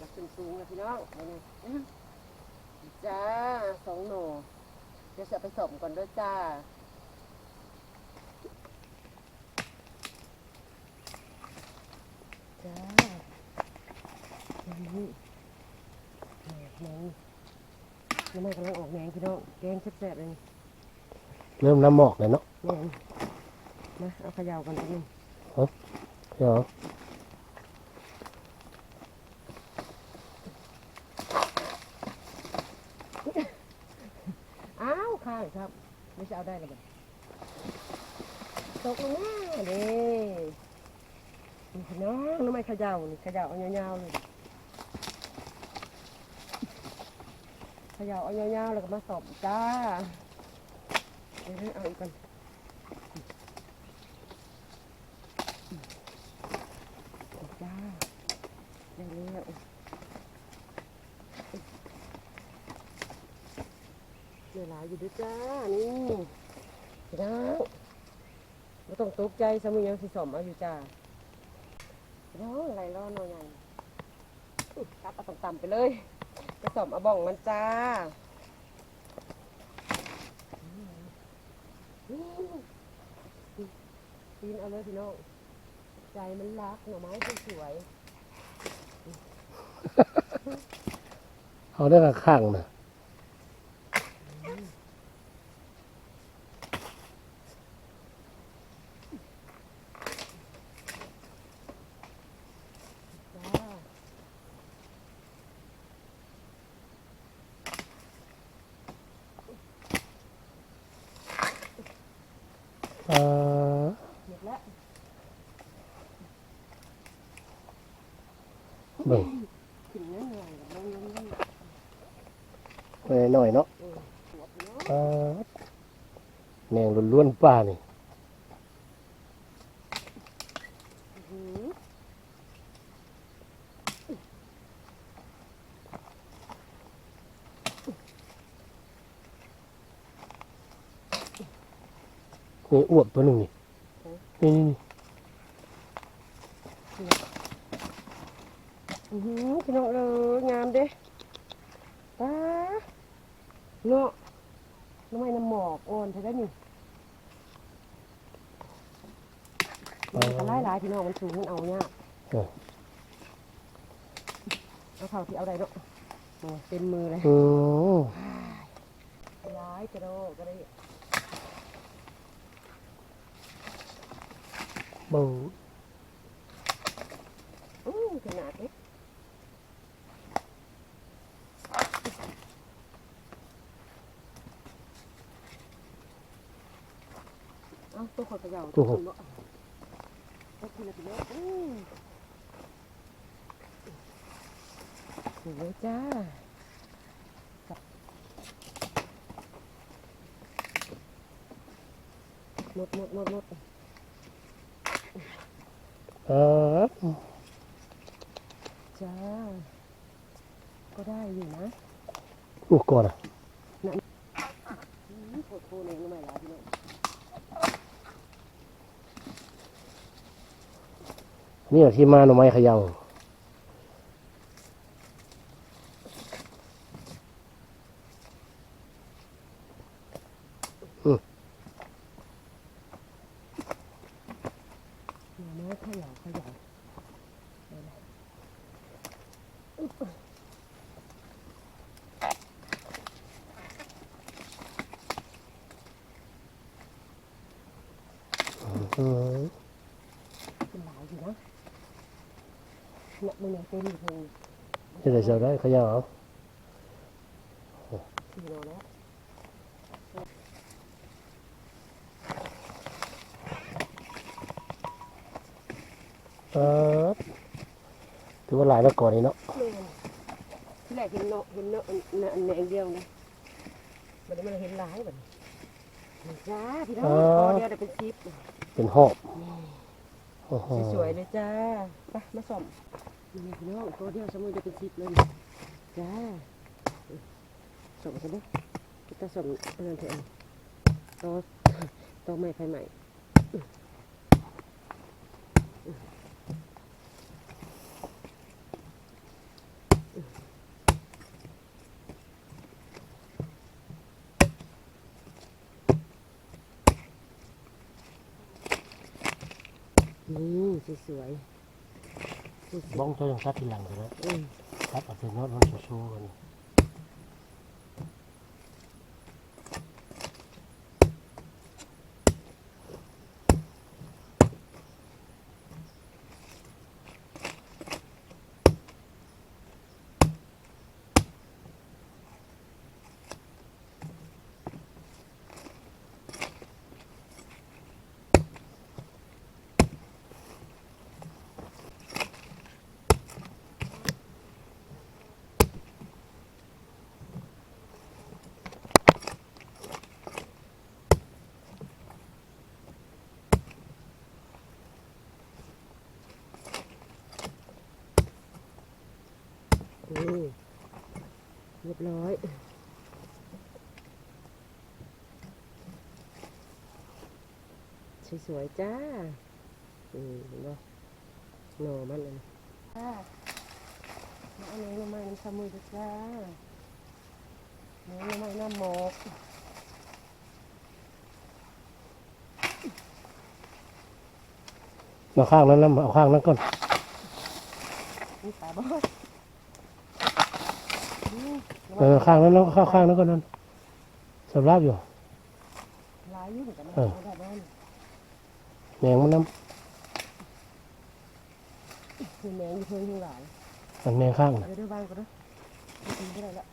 กับสูงสูงๆเลยพี่น้องเอานี่อื้อจ้าสองหน่อเดี๋ยวจะไปสมก่อนด้วยจ้าจ้าอันนี้แหนกแหนงน้ำมันกำลังออกแหนงพี่น้องแกงแซ่บๆเลยเริ่มน้ำหมอกเลยเนาะแหนงมาเอาเขยาวกันนิดนึงเดี๋ยวอ้าวข้าง ครับ ไม่ใช่เอาได้หรอบ่ตกลงมาเด้นี่น้องน้ำมันเขยาวนี่ขยาวเอายาวๆเลยขยาวเอายาวๆแล้วก็มาสอบจ้าเดี๋ยวเอาอีกก่อน จ้าได้แล้วเดี๋ยวหลาย อยู่ด้วยจ้า นี่พี่น้องไม่ต้องตกใจสมุยังสิสมเอาอยู่จ้าพี่น้องอะไรร้อนหน่อยยังตับเอาต่ำๆไปเลยไปสมเอาบ้องมันจ้าปีนเอาเลยพี่น้องใจมันรักหน่อไม้สวยเอาได้ข้างนะ ๆจ้า อ่า หมดแล้ว เบิ่งถึงนั่นเลยลงลงลงไว้หน่อยเนาะแหนงล้วนๆป่านี่อื้อหือนี่อ้วบตัวหนึ่งนี่นี่นี่ อื้อหือพี่น้องเอองามเด้ตาเนาะน้ำไม้น้ำหมอกอ่อนเท่านั้นนี่มันก็ไล่หลายพี่น้องมันสูงมันเอาเนี่ยากเอาเท่าที่เอาได้เนาะโอ้เต็มมือเลย อืมร้ายกระโดดก็ได้เบิ่ง อู้ขนาดนี้เอาตัวคนกระเหยาตัวคนเนาะตัวคนละพี่น้องอู้สวยจ้าหมดหมดหมดหมดอ่าจ้า ก็ได้อยู่นะอู้ก่อนอะอืมโคตรโคตรเองรู้ไหมล่ะพี่น้อง นี่แหละที่มาหน่อไม้ขยาวเดี๋ยวนะขยาวขยาว เอาเลยอึ๊บอืมเป็นหลายอยู่นะเนี่ยมันยังเต็มอยู่เลยจะได้เจ้าได้ขยาวเอาสี่โลแล้วอ่าถือว่าหลายแล้วก่อนนี่เนาะที่แรกเห็นเนาะเห็นเนาะอันอันอันแดงเดียวนะมันมันเห็นหลายแบบจ้าพี่น้องพอเดียวเดี๋ยวเป็นซิปเป็นหอบ โอ้โหสวยๆเลยจ้าไปมาส่อมนี่พี่น้องตัวเดียวสมุนจะเป็นซิปเลยจ้าส่งกันเด้อจะส่งอันนั้นเถอะตัวตัวใหม่ไฟใหม่ นี่สวยๆสวยบ้องเจ้ายังซัดทีหลังเลยนะๆอืมซัดเอาถึงโน้ตมันชูๆกัน เรียบร้อยสวยๆจ้า อืมเห็นบ่หน่อมันเลยจ้ามาเอาเนื้อไม้น้ำสมุนด้วยจ้าเนื้อไม้น้ำหมกเอาข้างนั้นนะเอาข้างนั้นก่อนนี่ปลาบอสอืม เออข้างนั้นแล้วข้างข้างนั้นก็นั้นสำรับอยู่หลายอยู่เหมือนกันนะเออเอาได้บ้านแมงมันน้คือแมงอยู่เพิ่งทั้งหลายำมันแมงข้างน่ะเดี๋ยวเดี๋ยวบ้านก็ได้ไม่กินก็ได้ละ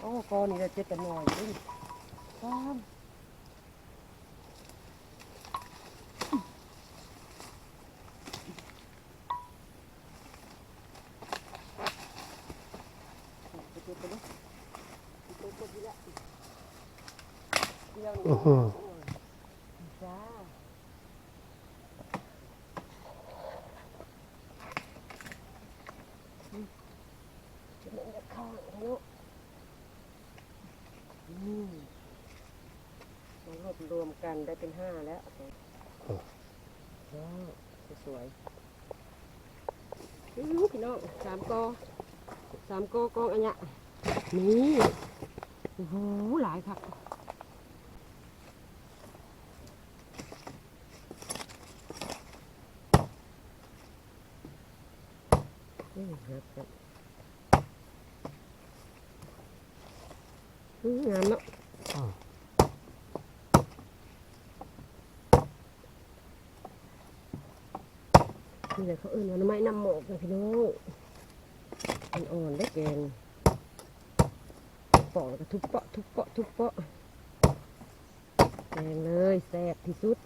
โอ้กอนี่เราเจ็บกันหน่อยดิตา มไปเจ็บกันเนอะไปเจ็บกันดีละเดี๋ยวอื้อหือจ้าจะเล่นกับข้าวเนาะอืมมารวบรวมกันได้เป็นห้าแล้วว้าวสวยๆอู้พี่น้องสามกอสามกอกองอันเนี้ย นี่โอ้โหหลายค่ะนี่ครับครับอืมงามเนาะนี่แหละเขาเอื่นว่าน่อไม้น้ำหมอกนะพี่น้องอ่อนได้แกง ปอกแล้วก็ทุบเปาะทุบเปาะทุบเปาะแกงเลยแซ่บที่สุด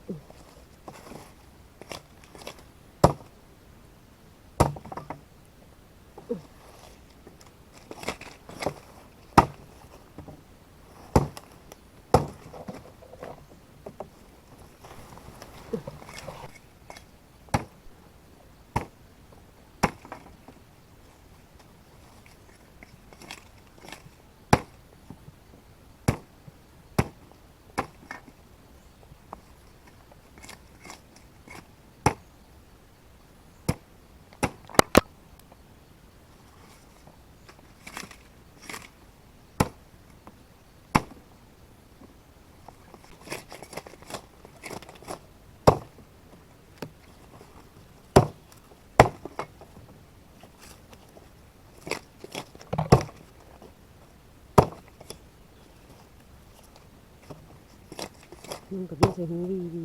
นุ่งกับยิ่งใส่หูวีวี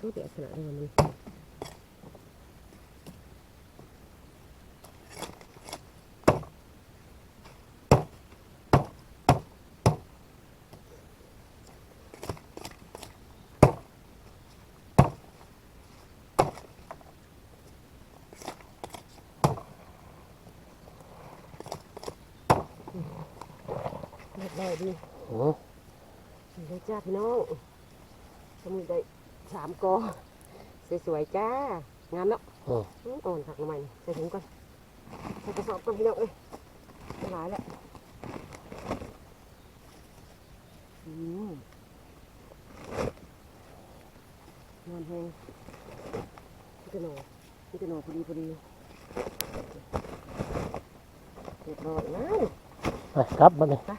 รู้เดี๋ยวขนาดนี้ มันเรียบร้อยดีโอ้ได้จ้าพี่น้องสมุนได้สามกอสวยๆจ้างามเนาะโหอื้ออ่อนผักละไมใส่ถุงก่อนใส่กระสอบก่อนพี่น้องเอ้ยไม่หลายแล้วอืมหน่อยนี่จะหน่อยพอดีพอดีเรียบร้อยนะไปกลับมาเลยไป